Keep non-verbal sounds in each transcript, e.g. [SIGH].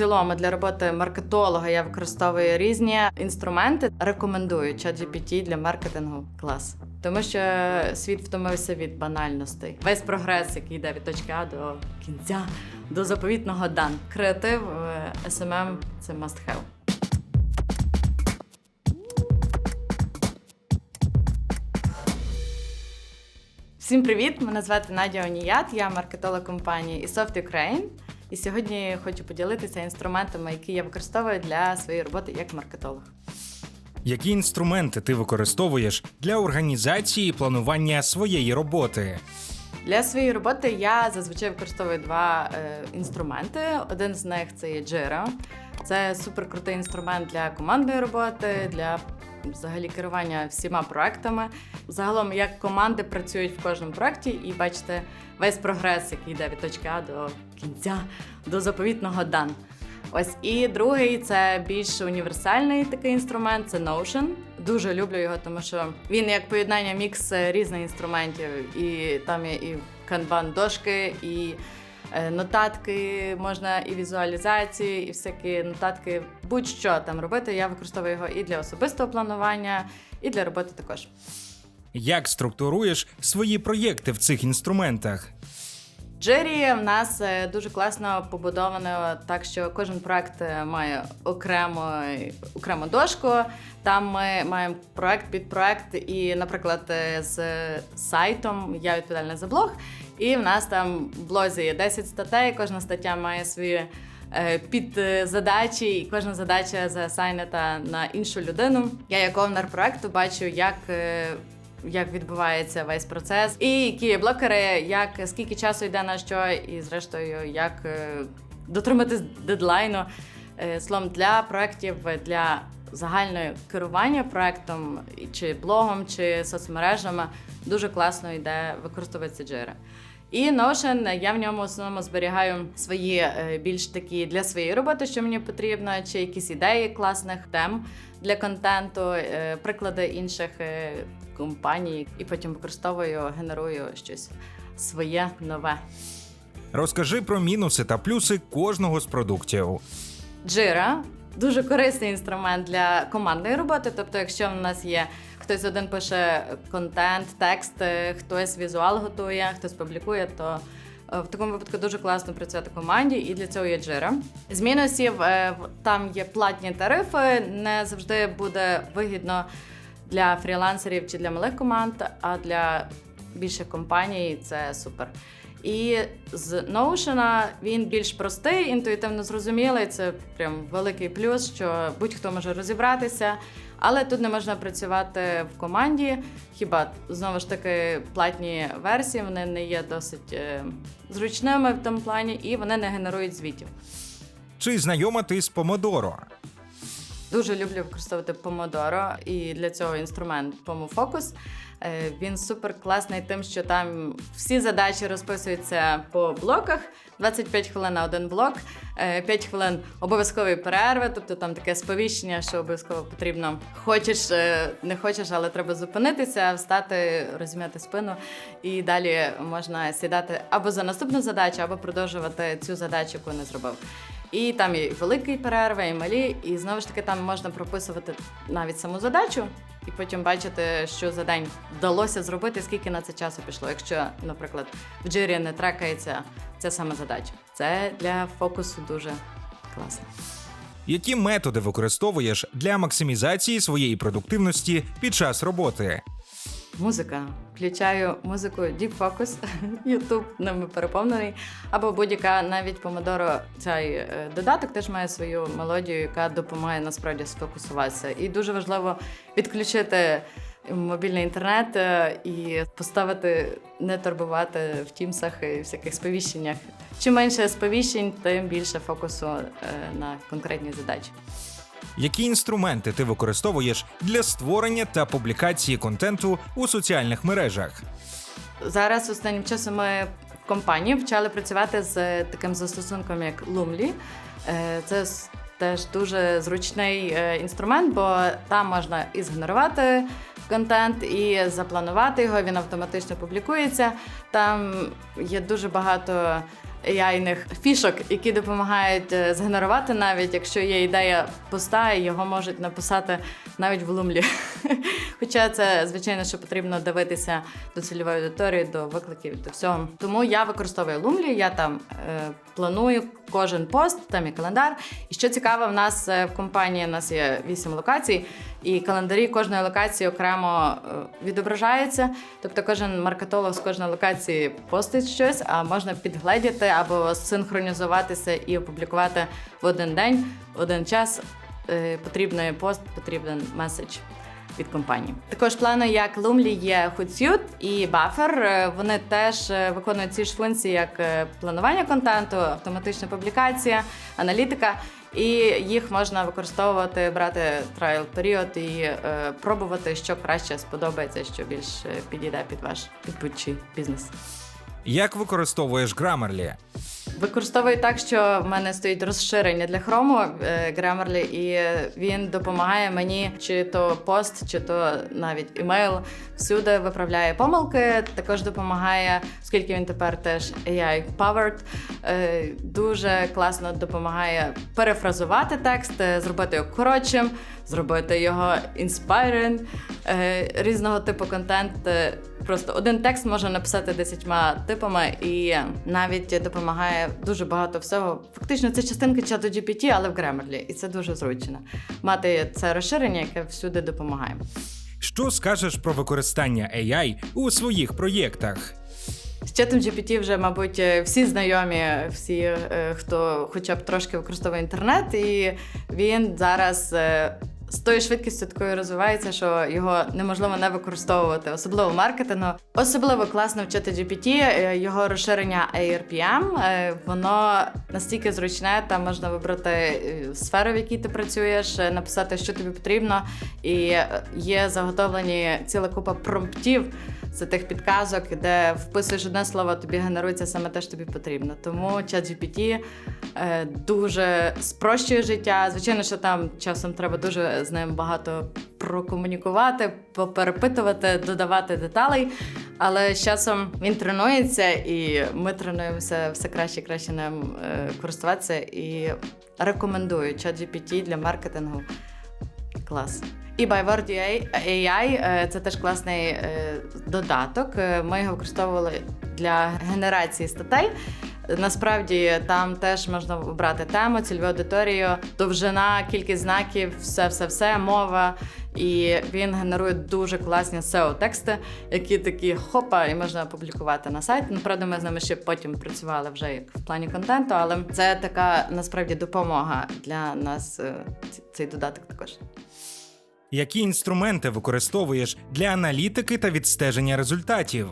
цілому для роботи маркетолога я використовую різні інструменти. Рекомендую ChatGPT для маркетингу клас. Тому що світ втомився від банальностей. Весь прогрес, який йде від точки А до кінця, до заповітного дан. Креатив е, SMM – це must have. Всім привіт! Мене звати Надя Оніят, я маркетолог компанії eSoft Ukraine. І сьогодні хочу поділитися інструментами, які я використовую для своєї роботи як маркетолог. Які інструменти ти використовуєш для організації і планування своєї роботи? Для своєї роботи я зазвичай використовую два е, інструменти. Один з них це є Jira. Це суперкрутий інструмент для командної роботи, для взагалі керування всіма проектами. Загалом, як команди працюють в кожному проекті, і бачите весь прогрес, який йде від точки А до кінця, до заповітного дан. Ось і другий це більш універсальний такий інструмент це Notion. Дуже люблю його, тому що він як поєднання мікс різних інструментів. І там є і канбан дошки, і нотатки, можна і візуалізації, і всякі нотатки, будь-що там робити. Я використовую його і для особистого планування, і для роботи також. Як структуруєш свої проєкти в цих інструментах? Джері в нас е, дуже класно побудовано так, що кожен проект е, має окремо, окрему дошку. Там ми маємо проект під проект, і, наприклад, е, з сайтом я відповідальна за блог, і в нас там в блозі є 10 статей. Кожна стаття має свої е, підзадачі, і кожна задача засайнета на іншу людину. Я як овнер проекту бачу, як. Як відбувається весь процес, і які блокери, як скільки часу йде на що, і зрештою, як е, дотриматись дедлайну. Е, Словом, для проєктів для загального керування проектом чи блогом, чи соцмережами дуже класно йде використовується Jira. І Notion, я в ньому основному зберігаю свої е, більш такі для своєї роботи, що мені потрібно, чи якісь ідеї класних тем для контенту, приклади інших компаній, і потім використовую, генерую щось своє нове. Розкажи про мінуси та плюси кожного з продуктів. Jira дуже корисний інструмент для командної роботи. Тобто, якщо в нас є хтось один пише контент, текст, е, хтось візуал готує, хтось публікує, то е, в такому випадку дуже класно працювати в команді, і для цього є Jira. З мінусів е, там є платні тарифи. Не завжди буде вигідно для фрілансерів чи для малих команд, а для більших компаній це супер. І з Notion він більш простий, інтуїтивно зрозумілий. Це прям великий плюс, що будь-хто може розібратися. Але тут не можна працювати в команді. Хіба знову ж таки платні версії вони не є досить е, зручними в тому плані, і вони не генерують звітів. Чи знайома ти з Pomodoro? Дуже люблю використовувати Pomodoro, і для цього інструмент PomoFocus. Е, Він супер класний тим, що там всі задачі розписуються по блоках. 25 хвилин на один блок, е, 5 хвилин обов'язкової перерви, тобто там таке сповіщення, що обов'язково потрібно. Хочеш, е, не хочеш, але треба зупинитися, встати, розім'яти спину, і далі можна сідати або за наступну задачу, або продовжувати цю задачу, яку не зробив. І там і великі перерви, і малі, і знову ж таки там можна прописувати навіть саму задачу, і потім бачити, що за день вдалося зробити, скільки на це часу пішло. Якщо, наприклад, в джирі не трекається ця сама задача. Це для фокусу дуже класно. Які методи використовуєш для максимізації своєї продуктивності під час роботи? Музика. Включаю музику Deep Focus, [LAUGHS] YouTube ними переповнений. Або будь-яка навіть Pomodoro, цей е, додаток теж має свою мелодію, яка допомагає насправді сфокусуватися. І дуже важливо відключити мобільний інтернет е, і поставити, не турбувати в тімсах і всяких сповіщеннях. Чим менше сповіщень, тим більше фокусу е, на конкретній задачі. Які інструменти ти використовуєш для створення та публікації контенту у соціальних мережах? Зараз останнім часом ми в компанії почали працювати з таким застосунком, як Loomly. Е, Це теж дуже зручний е, інструмент, бо там можна і згенерувати контент, і запланувати його. Він автоматично публікується. Там є дуже багато AI-них фішок, які допомагають е, згенерувати, навіть якщо є ідея поста, його можуть написати навіть в лумлі. [LAUGHS] Хоча це, звичайно, що потрібно дивитися до цільової аудиторії, до викликів, до всього. Тому я використовую лумлі, я там е, планую кожен пост, там є календар. І що цікаво, в нас е, в компанії у нас є вісім локацій, і календарі кожної локації окремо е, відображаються. Тобто кожен маркетолог з кожної локації постить щось, а можна підгледіти або синхронізуватися і опублікувати в один день, в один час. е, Потрібний пост, потрібен меседж від компанії. Також планую, як Loomly є Hootsuite і Buffer. Е, Вони теж виконують ці ж функції, як планування контенту, автоматична публікація, аналітика. І їх можна використовувати, брати трайл період і е, пробувати, що краще сподобається, що більш е, підійде під ваш підбучий бізнес. Як використовуєш Grammarly? Використовую так, що в мене стоїть розширення для хрому е, Grammarly, і він допомагає мені, чи то пост, чи то навіть імейл, всюди виправляє помилки. Також допомагає, оскільки він тепер теж AI powered, е, дуже класно допомагає перефразувати текст, е, зробити його коротшим, зробити його inspiring, різного типу контент. Просто один текст можна написати десятьма типами, і навіть допомагає дуже багато всього. Фактично, це частинка чату GPT, але в Grammarly. І це дуже зручно. Мати це розширення, яке всюди допомагає. Що скажеш про використання AI у своїх проєктах? З чатом GPT вже, мабуть, е, всі знайомі, всі, е, хто хоча б трошки використовує інтернет, і він зараз. З тою швидкістю такою розвивається, що його неможливо не використовувати, особливо маркетингу. Особливо класно вчити GPT, е, його розширення ARPM, е, воно настільки зручне, там можна вибрати е, сферу, в якій ти працюєш, написати, що тобі потрібно, і є заготовлені ціла купа промптів з тих підказок, де вписуєш одне слово, тобі генерується саме те, що тобі потрібно. Тому ChatGPT е, дуже спрощує життя. Звичайно, що там часом треба дуже з ним багато прокомунікувати, поперепитувати, додавати деталей. Але з часом він тренується, і ми тренуємося все краще і краще ним е, користуватися. І рекомендую ChatGPT для маркетингу. Клас. І ByWord AI е, це теж класний е, додаток. Е, Ми його використовували для генерації статей. Насправді там теж можна обрати тему, цільову аудиторію, довжина, кількість знаків, все, все, все, мова. І він генерує дуже класні SEO-тексти, які такі хопа, і можна опублікувати на сайт. Ну, правда, ми з ними ще потім працювали вже як в плані контенту, але це така насправді допомога для нас. Цей додаток також. Які інструменти використовуєш для аналітики та відстеження результатів?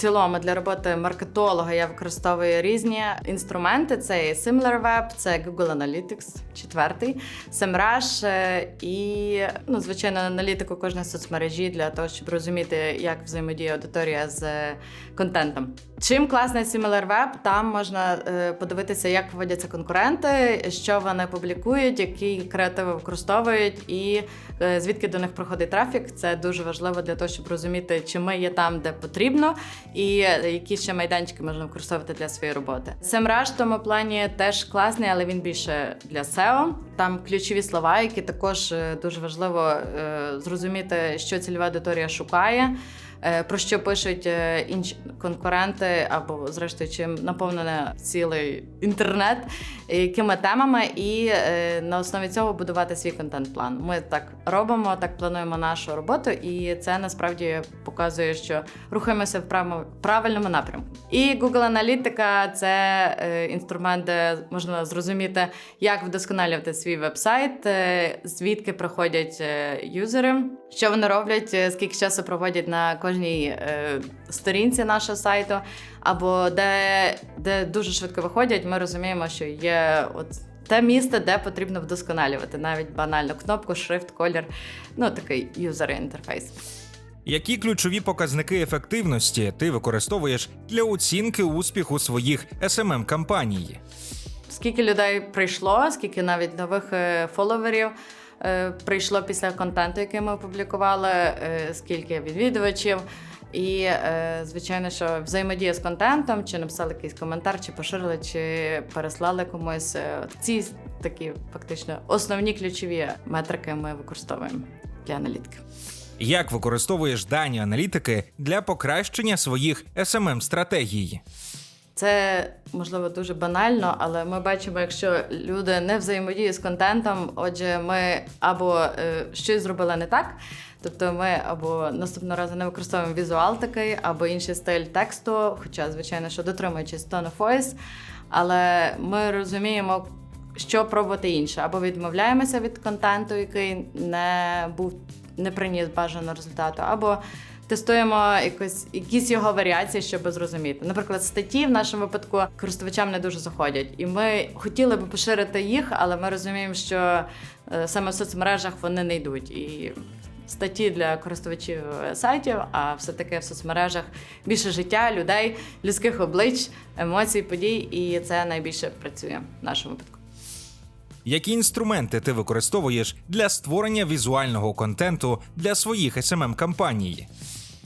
Цілому для роботи маркетолога я використовую різні інструменти. Це і SimilarWeb, це Google Analytics, четвертий, SEMrush е, і, ну, звичайно, аналітику кожної соцмережі для того, щоб розуміти, як взаємодіє аудиторія з контентом. Чим класний SimilarWeb? Там можна е, подивитися, як поводяться конкуренти, що вони публікують, які креативи використовують, і е, звідки до них проходить трафік. Це дуже важливо для того, щоб розуміти, чи ми є там, де потрібно, і е, які ще майданчики можна використовувати для своєї роботи. SEMrush в тому плані теж класний, але він більше для SEO. Там ключові слова, які також е, дуже важливо е, зрозуміти, що цільова аудиторія шукає. Е, Про що пишуть е, інші конкуренти, або зрештою, чим наповнене цілий інтернет, якими темами, і е, на основі цього будувати свій контент-план. Ми так робимо, так плануємо нашу роботу, і це насправді показує, що рухаємося в правильному напрямку. І Google Аналітика це інструмент, де можна зрозуміти, як вдосконалювати свій веб-сайт, звідки приходять юзери, що вони роблять, е, скільки часу проводять на кожній е, сторінці нашого сайту, або де, де дуже швидко виходять, ми розуміємо, що є от. Те місце, де потрібно вдосконалювати навіть банальну кнопку, шрифт, колір, ну такий юзер інтерфейс. Які ключові показники ефективності ти використовуєш для оцінки успіху своїх smm кампаній Скільки людей прийшло, скільки навіть нових е, фоловерів прийшло після контенту, який ми опублікували, е, скільки відвідувачів. І, е, звичайно, що взаємодія з контентом, чи написали якийсь коментар, чи поширили, чи переслали комусь. Е, Ці такі фактично основні ключові метрики ми використовуємо для аналітики. Як використовуєш дані аналітики для покращення своїх smm стратегій Це можливо дуже банально, але ми бачимо, якщо люди не взаємодіють з контентом, отже, ми або е, щось зробили не так. Тобто ми або наступного разу не використовуємо візуал такий, або інший стиль тексту, хоча, звичайно, що дотримуючись tone of voice, але ми розуміємо, що пробувати інше, або відмовляємося від контенту, який не був не приніс бажаного результату, або тестуємо якось, якісь його варіації, щоб зрозуміти. Наприклад, статті в нашому випадку користувачам не дуже заходять, і ми хотіли би поширити їх, але ми розуміємо, що е, саме в соцмережах вони не йдуть. І статті для користувачів е, сайтів, а все-таки в соцмережах більше життя, людей, людських облич, емоцій, подій, і це найбільше працює в нашому випадку. Які інструменти ти використовуєш для створення візуального контенту для своїх smm кампаній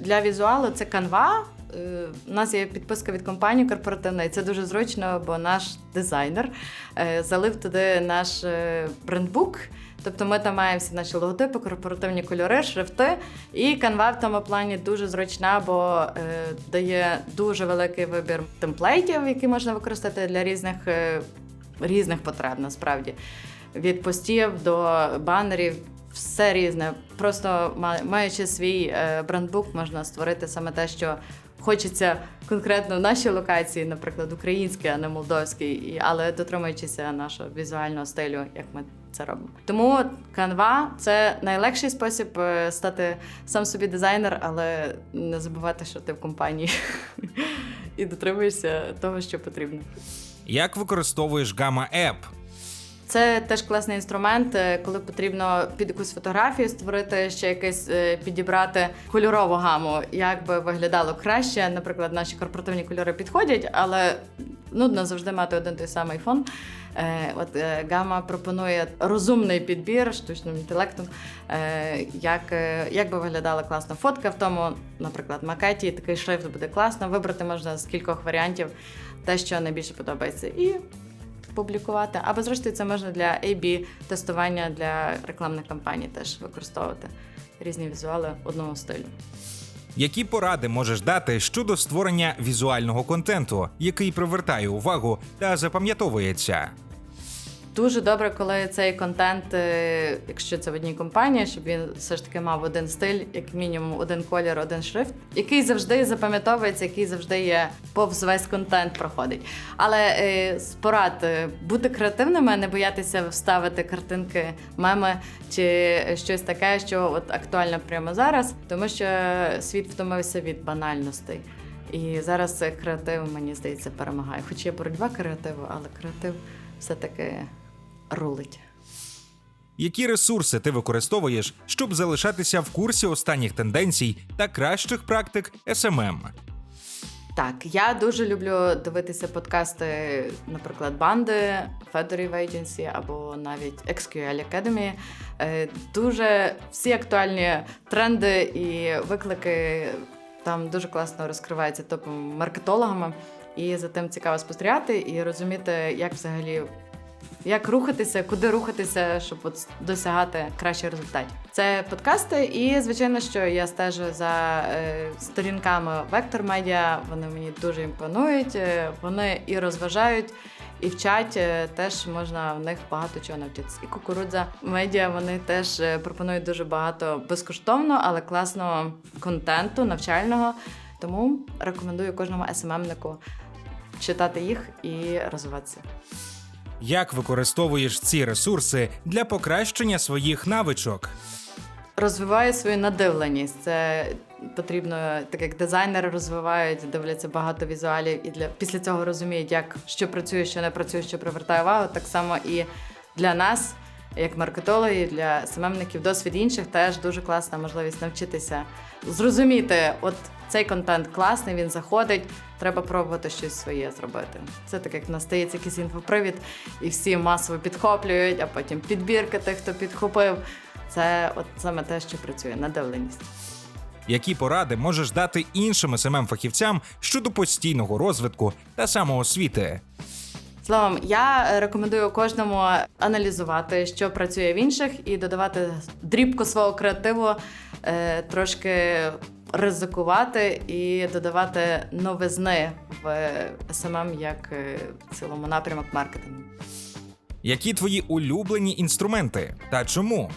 Для візуалу це Canva. Е, У нас є підписка від компанії корпоративної. Це дуже зручно, бо наш дизайнер е, залив туди наш е, брендбук. Тобто ми там маємо всі наші логотипи, корпоративні кольори, шрифти. І Canva в тому плані дуже зручна, бо е, дає дуже великий вибір темплейтів, які можна використати для різних, е, різних потреб, насправді. Від постів до банерів, все різне. Просто маючи свій е, брендбук, можна створити саме те, що хочеться конкретно в нашій локації, наприклад, український, а не молдовський, але дотримуючися нашого візуального стилю, як ми це робимо. Тому Canva – це найлегший спосіб е, стати сам собі дизайнер, але не забувати, що ти в компанії [LAUGHS] і дотримуєшся того, що потрібно. Як використовуєш Gamma App? Це теж класний інструмент, е, коли потрібно під якусь фотографію створити ще якесь е, підібрати кольорову гаму, як би виглядало краще. Наприклад, наші корпоративні кольори підходять, але нудно завжди мати один той самий фон. Е, От гама пропонує розумний підбір штучним інтелектом, як, як би виглядала класна фотка в тому, наприклад, макеті, такий шрифт буде класно. Вибрати можна з кількох варіантів те, що найбільше подобається. І публікувати. Або зрештою це можна для A-B тестування для рекламних кампаній теж використовувати різні візуали одного стилю. Які поради можеш дати щодо створення візуального контенту, який привертає увагу та запам'ятовується? Дуже добре, коли цей контент, е, якщо це в одній компанії, щоб він все ж таки мав один стиль, як мінімум один колір, один шрифт, який завжди запам'ятовується, який завжди є повз весь контент проходить. Але е, з порад е, бути креативними, не боятися вставити картинки, меми чи щось таке, що от актуально прямо зараз, тому що світ втомився від банальностей. І зараз креатив, мені здається, перемагає. Хоч є боротьба креативу, але креатив все-таки рулить. Які ресурси ти використовуєш, щоб залишатися в курсі останніх тенденцій та кращих практик SMM? Так, я дуже люблю дивитися подкасти, наприклад, банди, Fedorів Agency або навіть XQL Academy. Е, Дуже всі актуальні тренди і виклики там дуже класно розкриваються топом маркетологами. І за тим цікаво спостерігати і розуміти, як взагалі як рухатися, куди рухатися, щоб от досягати кращих результатів. Це подкасти, і звичайно, що я стежу за е, сторінками Vector Media. Вони мені дуже імпонують. е, Вони і розважають. І вчать е, теж можна в них багато чого навчитися. І кукурудза медіа вони теж пропонують дуже багато безкоштовно, але класного контенту, навчального. Тому рекомендую кожному СММнику читати їх і розвиватися. Як використовуєш ці ресурси для покращення своїх навичок? Розвиваю свою надивленість. Це потрібно, так як дизайнери розвивають, дивляться багато візуалів і для після цього розуміють, як що працює, що не працює, що привертає увагу. Так само і для нас, як маркетологів, для СММників, досвід інших теж дуже класна можливість навчитися зрозуміти, от цей контент класний, він заходить. Треба пробувати щось своє зробити. Це так, як настається якийсь інфопривід, і всі масово підхоплюють, а потім підбірка тих, хто підхопив. Це от саме те, що працює, надивленість. Які поради можеш дати іншим смм фахівцям щодо постійного розвитку та самоосвіти? Словом, я рекомендую кожному аналізувати, що працює в інших, і додавати дрібку свого креативу, е, трошки ризикувати і додавати новизни в СММ як е, в цілому напрямок маркетингу. Які твої улюблені інструменти та чому?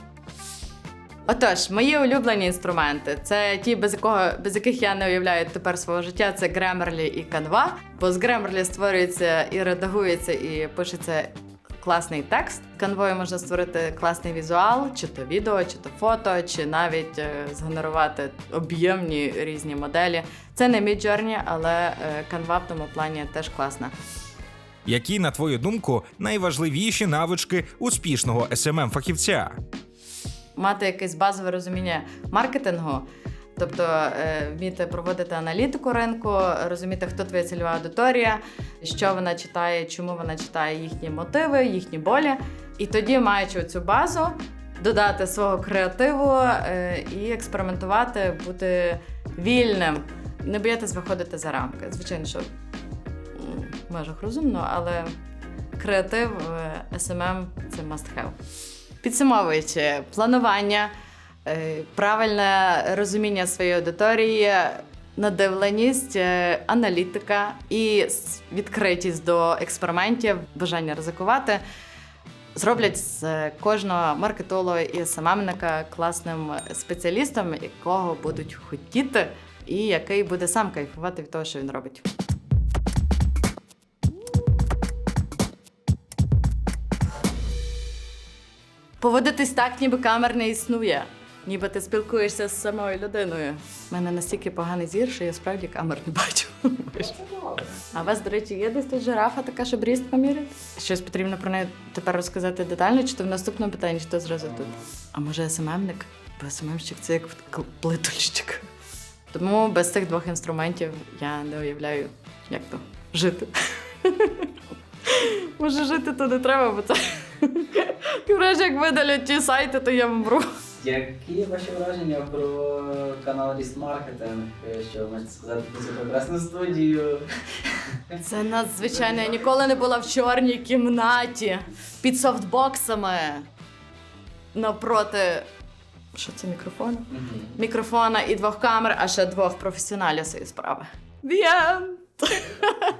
Отож, мої улюблені інструменти це ті, без якого без яких я не уявляю тепер свого життя. Це Grammarly і Canva. Бо з Grammarly створюється і редагується, і пишеться класний текст. Canva можна створити класний візуал, чи то відео, чи то фото, чи навіть е, згенерувати об'ємні різні моделі. Це не Midjourney, але е, Canva в тому плані теж класна. Які, на твою думку, найважливіші навички успішного смм фахівця? мати якесь базове розуміння маркетингу. Тобто е, вміти проводити аналітику ринку, розуміти, хто твоя цільова аудиторія, що вона читає, чому вона читає їхні мотиви, їхні болі. І тоді, маючи цю базу, додати свого креативу е, і експериментувати, бути вільним, не боятись виходити за рамки. Звичайно, що в межах розумно, але креатив в SMM – це must have. Підсумовуючи, планування, е, правильне розуміння своєї аудиторії, надивленість, е, аналітика і відкритість до експериментів, бажання ризикувати. Зроблять з е, кожного маркетолога і СММника класним спеціалістом, якого будуть хотіти, і який буде сам кайфувати від того, що він робить. Поводитись так, ніби камер не існує. Ніби ти спілкуєшся з самою людиною. У мене настільки поганий зір, що я справді камер не бачу. А у вас, до речі, є десь тут жирафа така, щоб ріст поміряти? Щось потрібно про неї тепер розказати детально, чи то в наступному питанні, чи то зразу тут. А може СММник? Бо СММщик це як плитульщик. Тому без цих двох інструментів я не уявляю, як то жити. Може, жити то не треба, бо це [LAUGHS] краще, як видалять ті сайти, то я вмру. Які ваші враження про канал Ріст Маркетинг? Що ви можете сказати про цю прекрасну студію? Це надзвичайно. Я ніколи не була в чорній кімнаті під софтбоксами. Навпроти. Що це мікрофон? Мгм. Мікрофона і двох камер, а ще двох професіоналів цієї справи. The end!